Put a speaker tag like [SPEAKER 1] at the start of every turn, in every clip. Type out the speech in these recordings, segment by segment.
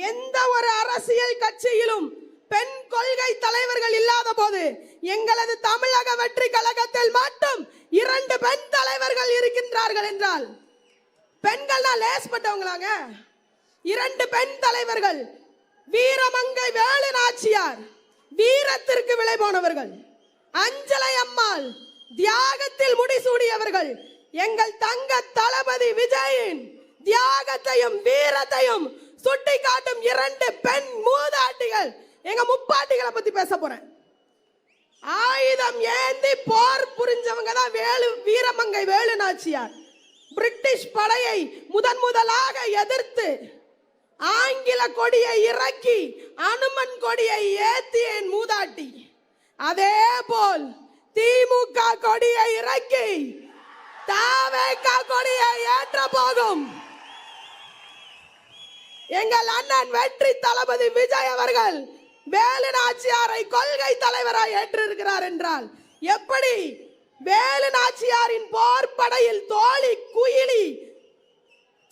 [SPEAKER 1] எந்த ஒரு அரசியல் கட்சியிலும் பெண் கொள்கை தலைவர்கள் இல்லாத போது எங்களது தமிழக வெற்றி கழகத்தில் மட்டும் இரண்டு பெண் தலைவர்கள் இருக்கின்றார்கள் என்றால் பெண்கள்னா லேஸ்பட்டவங்களாங்க இரண்டு பெண் தலைவர்கள் வீரமங்கை வேலு நாச்சியார் வீரத்திற்கு விலை போனவர்கள் அஞ்சலை அம்மாள் தியாகத்தில் முடிசூடியவர்கள் எங்கள் தங்க தளபதி விஜயின் தியாகத்தையும் வீரத்தையும் சுட்டி காட்டும் இரண்டு பெண் மூதாட்டிகள். எங்க முப்பாட்டிகளை பத்தி பேச போறேன். ஆயுதம் ஏந்தி போர் புரிஞ்சவங்க தான் வேலு வீரமங்கை வேலு நாச்சியார் பிரிட்டிஷ் படையை முதன் முதலாக எதிர்த்து ஆங்கில கொடியை இறக்கி அனுமன் கொடியை ஏத்தியேன் மூதாட்டி. அதே போல் திமுக கொடியை இறக்கி தாவேக்கா கொடியை ஏற்ற போகும். எங்கள் அண்ணன் வெற்றி தளபதி விஜய் அவர்கள் வேலு நாச்சியாரை கொள்கை தலைவராய் ஏற்றிருக்கிறார் என்றால் எப்படி? வேலு நாச்சியாரின் தோழி குயிலி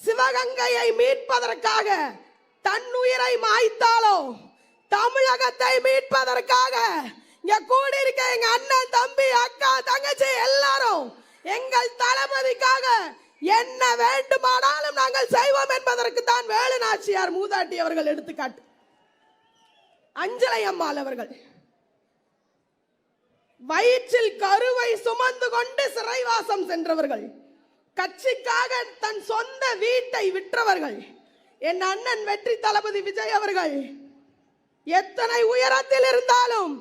[SPEAKER 1] சிவகங்கையை மீட்பதற்காக தன்னுயிரை மாய்த்தாலோ தமிழகத்தை மீட்பதற்காக இங்க கூடியிருக்க எங்க அண்ணன் தம்பி அக்கா தங்கச்சி எல்லாரும் எங்கள் தளபதிக்காக என்ன வேண்டுமானாலும் நாங்கள் செய்வோம் என்பதற்கு தான் வேலு நாச்சியார் மூதாட்டி அவர்கள் எடுத்துக்காட்டு. அஞ்சலை அம்மாள் அவர்கள். வயிற்றில் கருவை சுமந்து கொண்டு சிறைவாசம் சென்றவர்கள். கட்சிக்காக தன் சொந்த வீட்டை விற்றவர்கள். என் அண்ணன் வெற்றி தளபதி விஜய் அவர்கள். எத்தனை உயரத்தில் இருந்தாலும்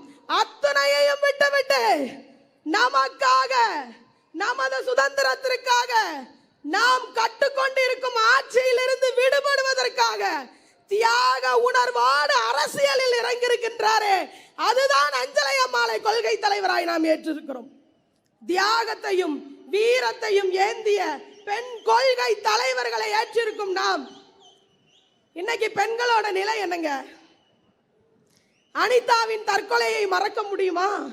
[SPEAKER 1] அத்தனையையும் விட்டுவிட்டு நமக்காக நமது சுதந்திரத்திற்காக நாம் கட்டுக்கொண்டிருக்கும் ஆட்சியிலிருந்து விடுபடுவதற்காக தியாக உணர்வோடு அரசியலில் இறங்கியிருக்கின்றாரே. அதுதான் அஞ்சலை அம்மாளை கொள்கை தலைவராய் நாம் ஏற்றிருக்கிறோம். தியாகத்தையும் வீரத்தையும் ஏந்திய பெண் கொள்கை தலைவர்களை ஏற்றிருக்கும் நாம். இன்னைக்கு பெண்களோட நிலை என்னங்க? அனிதாவின் தற்கொலையை மறக்க முடியுமா?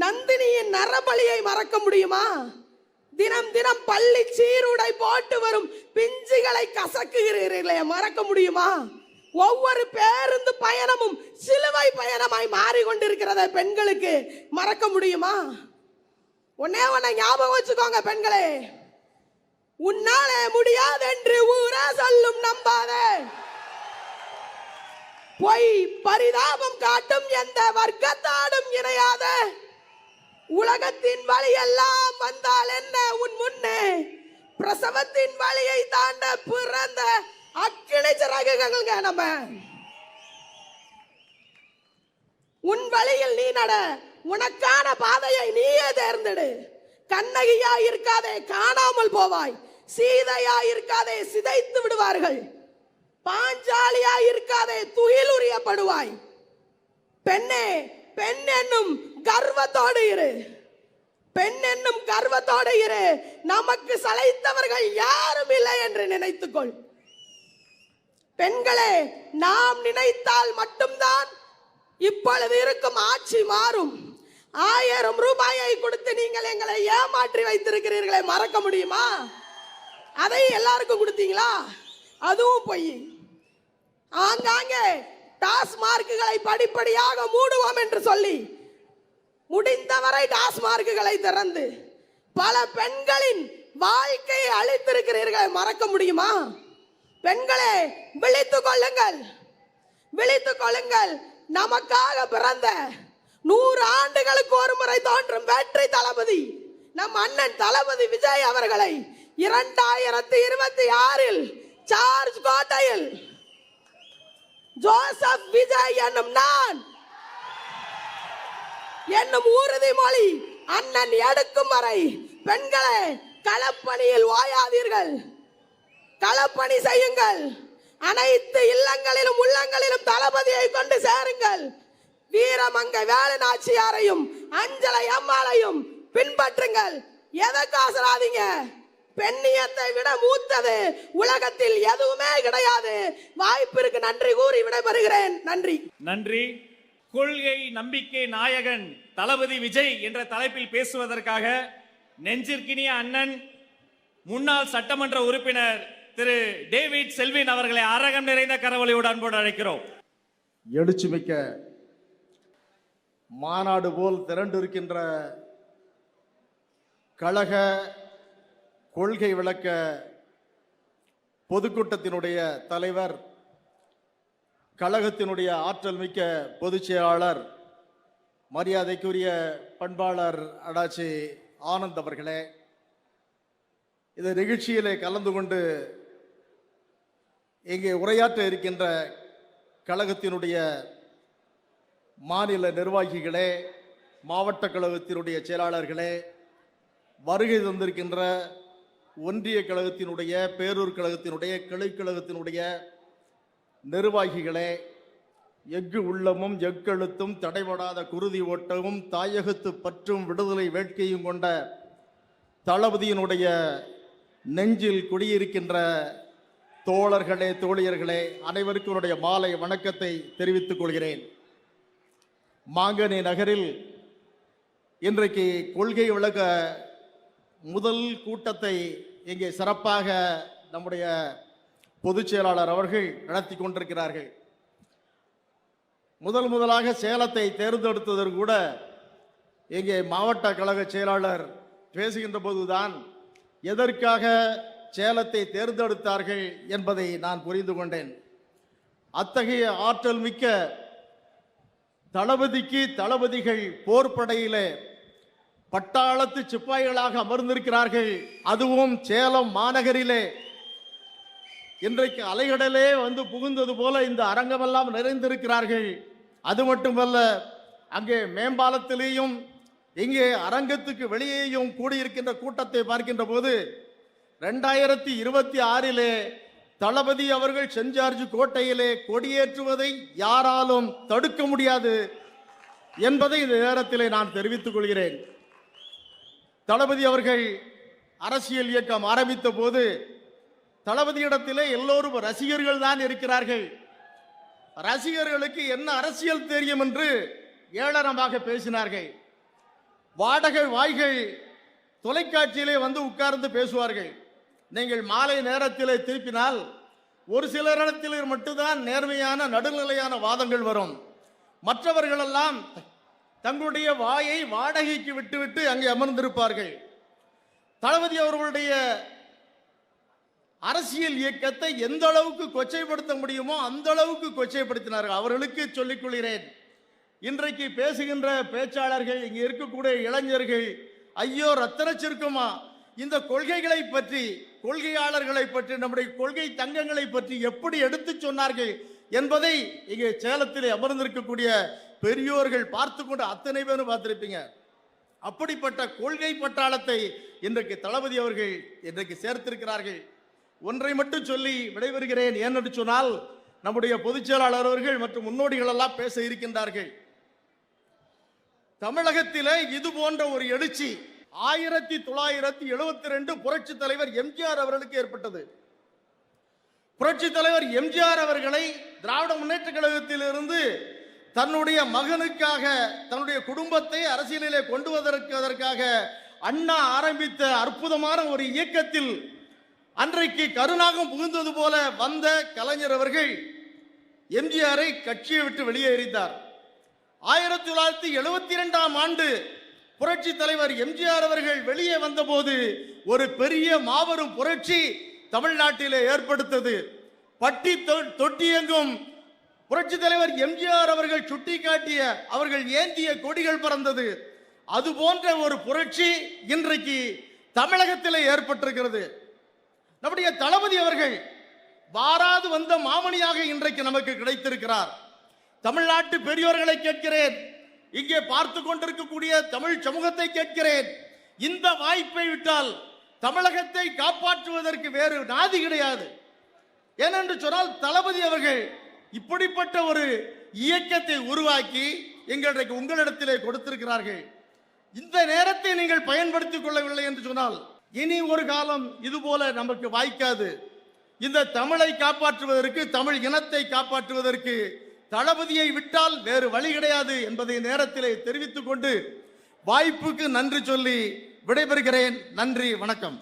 [SPEAKER 1] நந்தினியின் நரபலியை மறக்க முடியுமா? தினம் தினம் பள்ளி சீருடை போட்டு வரும் பிஞ்சுகளை கசக்குகிறீர்களே மறக்க முடியுமா? ஒவ்வொரு பேருந்து பயணமும் சிலுவை பயணமாய் மாறிக்கொண்டிருக்கிறத பெண்களுக்கு. மறக்க முடியுமா? ஒன்னே ஒன்ன ஞாபகம் வச்சுக்கோங்க பெண்களே. உன்னாலே முடியாது என்று ஊரே சொல்லும் நம்பாதே. பொய் பரிதாபம் காட்டும் எந்த வர்க்கத்தாடும் இணையாத. உலகத்தின் வழியெல்லாம் வந்தால் என்ன உன் முன்னே? பிரசவத்தின் வழியை தாண்ட பிறந்த அக்கிணை சிறகுகளுங்க நம்ம உன் வழியில் நீ நட உனக்கான பாதையை நீயே தேர்ந்தெடு. கண்ணகியா இருக்காதே காணாமல் போவாய். சீதையா இருக்காதே சிதைத்து விடுவார்கள். பாஞ்சாலியா இருக்காதே துயில் உரியப்படுவாய் பெண்ணே பெண் என்னும் கர்வத்தோடு இரு. பெண் என்னும் கர்வத்தோடு இரு. நமக்கு சளைத்தவர்கள் யாரும் இல்லை என்று நினைத்துக்கொள். பெண்களே நாம் நினைத்தால் மட்டும்தான் இப்பொழுது இருக்கும் ஆட்சி மாறும். ஆயிரம் ரூபாயை கொடுத்து நீங்கள் எங்களை ஏமாற்றி வைத்திருக்கிறீர்களே மறக்க முடியுமா? அதை எல்லாருக்கும் கொடுத்தீங்களா? அதுவும் பொய். ஆங்காங்கே டாஸ்மார்க்குகளை படிப்படியாக மூடுவோம் என்று சொல்லி முடிந்தவரை டாஸ்மார்க்குகளை திறந்து பல பெண்களின் வாழ்க்கையை அழித்திருக்கிறீர்கள். மறக்க முடியுமா? பெண்களே விழித்துக் கொள்ளுங்கள். விழித்துக் கொள்ளுங்கள். நமக்காக பிறந்த நூறு ஆண்டுகளுக்கு ஒரு முறை தோன்றும் வெற்றி தளபதி நம் அண்ணன் தளபதி விஜய் அவர்களை இரண்டாயிரத்தி இருபத்தி ஆறில் சார்ஜ் கோட்டையில் ஜோசப் விஜய் என்னும் நான் என்னும் உறுதிமொழி அண்ணன் எடுக்கும் வரை பெண்களே களப்பணியில் வாயாதீர்கள். களப்பணி செய்யுங்கள். அனைத்து இல்லங்களிலும் உள்ளங்களிலும் தளபதியை கொண்டு சேருங்கள். வீரமங்க வேலு நாச்சியாரையும் அஞ்சலை அம்மாளையும் பின்பற்றுங்கள். எதற்கு ஆசராதீங்க பெண்ணியத்தை விட மூத்தது. உலகத்தில் எதுவுமே கிடையாது. வாய்ப்பிற்கு நன்றி கூறி விடைபெறுகிறேன். நன்றி.
[SPEAKER 2] நன்றி. கொள்கை நம்பிக்கை நாயகன் தளபதி விஜய் என்ற தலைப்பில் பேசுவதற்காக நெஞ்சிற்கினிய அண்ணன் முன்னாள் சட்டமன்ற உறுப்பினர் திரு. டேவிட் செல்வின் அவர்களை அரகம் நிறைந்த கரவொலியோடு அன்போடு அழைக்கிறோம்.
[SPEAKER 3] எழுச்சிமிக்க மாநாடு போல் திரண்டிருக்கின்ற கழக கொள்கை விளக்க பொதுக்கூட்டத்தினுடைய தலைவர் கழகத்தினுடைய ஆற்றல் மிக்க பொதுச் செயலாளர் மரியாதைக்குரிய பண்பாளர் அடாச்சி ஆனந்த் அவர்களே இந்த நிகழ்ச்சியிலே கலந்து கொண்டு இங்கே உரையாற்ற இருக்கின்ற கழகத்தினுடைய மாநில நிர்வாகிகளே மாவட்ட கழகத்தினுடைய செயலாளர்களே வருகை தந்திருக்கின்ற ஒன்றிய கழகத்தினுடைய பேரூர் கழகத்தினுடைய கிளைக்கழகத்தினுடைய நிர்வாகிகளே எஃகு உள்ளமும் எக்கெழுத்தும் தடைபடாத குருதி ஓட்டமும் தாயகத்து பற்றும் விடுதலை வேட்கையும் கொண்ட தளபதியினுடைய நெஞ்சில் குடியிருக்கின்ற தோழர்களே தோழியர்களே அனைவருக்கும் என்னுடைய மாலை வணக்கத்தை தெரிவித்துக் கொள்கிறேன். மாங்கனி நகரில் இன்றைக்கு கொள்கை விளக்க முதல் கூட்டத்தை இங்கே சிறப்பாக நம்முடைய பொதுச் செயலாளர் அவர்கள் நடத்தி கொண்டிருக்கிறார்கள். முதல் முதலாக சேலத்தை தேர்ந்தெடுத்ததற்கு கூட இங்கே மாவட்ட கழக செயலாளர் பேசுகின்ற போதுதான் எதற்காக சேலத்தை தேர்ந்தெடுத்தார்கள் என்பதை நான் புரிந்து கொண்டேன். அத்தகைய ஆற்றல் மிக்க தளபதிக்கு தளபதிகள் போர்ப்படையிலே பட்டாளத்து சிப்பாய்களாக அமர்ந்திருக்கிறார்கள். அதுவும் சேலம் மாநகரிலே. இன்றைக்கு அலைகடலே வந்து புகுந்தது போல இந்த அரங்கமெல்லாம் நிறைந்திருக்கிறார்கள். அது மட்டுமல்ல அங்கே மேம்பாலத்திலேயும் இங்கே அரங்கத்துக்கு வெளியேயும் கூடியிருக்கின்ற கூட்டத்தை பார்க்கின்ற போது ரெண்டாயிரத்தி இருபத்தி ஆறிலே தளபதி அவர்கள் செஞ்சார்ஜ் கோட்டையிலே கொடியேற்றுவதை யாராலும் தடுக்க முடியாது என்பதை இந்த நேரத்திலே நான் தெரிவித்துக் கொள்கிறேன். தளபதி அவர்கள் அரசியல் இயக்கம் ஆரம்பித்த போது தளபதியிடத்திலே எல்லோரும் ரசிகர்கள் தான் இருக்கிறார்கள். ரசிகர்களுக்கு என்ன அரசியல் தெரியும் என்று ஏளனமாக பேசினார்கள். வாடகை வாய்கள் தொலைக்காட்சியிலே வந்து உட்கார்ந்து பேசுவார்கள். நீங்கள் மாலை நேரத்திலே திருப்பினால் ஒரு சிலரிடத்தில் மட்டும்தான் நேர்மையான நடுநிலையான வாதங்கள் வரும். மற்றவர்களெல்லாம் தங்களுடைய வாயை வாடகைக்கு விட்டுவிட்டு அங்கே அமர்ந்திருப்பார்கள். தளபதி அவர்களுடைய அரசியல் இயக்கத்தை எந்த அளவுக்கு கொச்சைப்படுத்த முடியுமோ அந்த அளவுக்கு கொச்சைப்படுத்தினார்கள். அவர்களுக்கு சொல்லிக் கொள்கிறேன். இன்றைக்கு பேசுகின்ற பேச்சாளர்கள் இங்கே இருக்கக்கூடிய இளைஞர்கள் ஐயோ ரத்தன சுருக்கமா? இந்த கொள்கைகளை பற்றி கொள்கையாளர்களை பற்றி நம்முடைய கொள்கை தங்கங்களை பற்றி எப்படி எடுத்து சொன்னார்கள் என்பதை இங்கே சேலத்தில் அமர்ந்திருக்கக்கூடிய பெரியோர்கள் பார்த்து கொண்டு அத்தனை பேரும் பார்த்துருப்பீங்க. அப்படிப்பட்ட கொள்கை பட்டாளத்தை இன்றைக்கு தளபதி அவர்கள் இன்றைக்கு சேர்த்திருக்கிறார்கள். ஒன்றை மட்டும் சொல்லி விடைபெறுகிறேன். ஏனென்று சொன்னால் நம்முடைய பொதுச் செயலாளர் அவர்கள் மற்றும் முன்னோடிகள் எல்லாம் பேச இருக்கின்றார்கள். தமிழகத்திலே இது போன்ற ஒரு எழுச்சி ஆயிரத்தி தொள்ளாயிரத்தி எழுபத்தி ரெண்டு புரட்சி தலைவர் எம்ஜிஆர் அவர்களுக்கு ஏற்பட்டது. புரட்சி தலைவர் எம்ஜிஆர் அவர்களை திராவிட முன்னேற்ற கழகத்திலிருந்து தன்னுடைய மகனுக்காக தன்னுடைய குடும்பத்தை அரசியலிலே கொண்டு வருவதற்காக அண்ணா ஆரம்பித்த அற்புதமான ஒரு இயக்கத்தில் அன்றைக்கு கருணாகம் புகுந்தது போல வந்த கலைஞர் அவர்கள் எம்ஜிஆரை கட்சியை விட்டு வெளியே எறிந்தார். ஆயிரத்தி தொள்ளாயிரத்தி எழுபத்தி இரண்டாம் ஆண்டு புரட்சி தலைவர் எம்ஜிஆர் அவர்கள் வெளியே வந்தபோது ஒரு பெரிய மாபெரும் புரட்சி தமிழ்நாட்டிலே ஏற்படுத்தது. பட்டி தொ- தொட்டியெங்கும் புரட்சி தலைவர் எம்ஜிஆர் அவர்கள் சுட்டிக்காட்டிய அவர்கள் ஏந்திய கொடிகள் பறந்தது. அது போன்ற ஒரு புரட்சி இன்றைக்கு தமிழகத்தில் ஏற்பட்டிருக்கிறது. நம்முடைய தளபதி அவர்கள் வாராது வந்த மாமணியாக இன்றைக்கு நமக்கு கிடைத்திருக்கிறார். தமிழ்நாட்டு பெரியோர்களை கேட்கிறேன். இங்கே பார்த்து கொண்டிருக்கக்கூடிய தமிழ் சமூகத்தை கேட்கிறேன். இந்த வாய்ப்பை விட்டால் தமிழகத்தை காப்பாற்றுவதற்கு வேறு நாதி கிடையாது. ஏனென்று சொன்னால் தளபதி அவர்கள் இப்படிப்பட்ட ஒரு இயக்கத்தை உருவாக்கி எங்களுடைய உங்களிடத்திலே கொடுத்திருக்கிறார்கள். இந்த நேரத்தை நீங்கள் பயன்படுத்திக் கொள்ளவில்லை என்று சொன்னால் இனி ஒரு காலம் இது போல நமக்கு வாய்க்காது. இந்த தமிழை காப்பாற்றுவதற்கு தமிழ் இனத்தை காப்பாற்றுவதற்கு தளபதியை விட்டால் வேறு வழி கிடையாது என்பதை நேரத்திலே தெரிவித்துக் கொண்டு வாய்ப்புக்கு நன்றி சொல்லி விடைபெறுகிறேன். நன்றி வணக்கம்.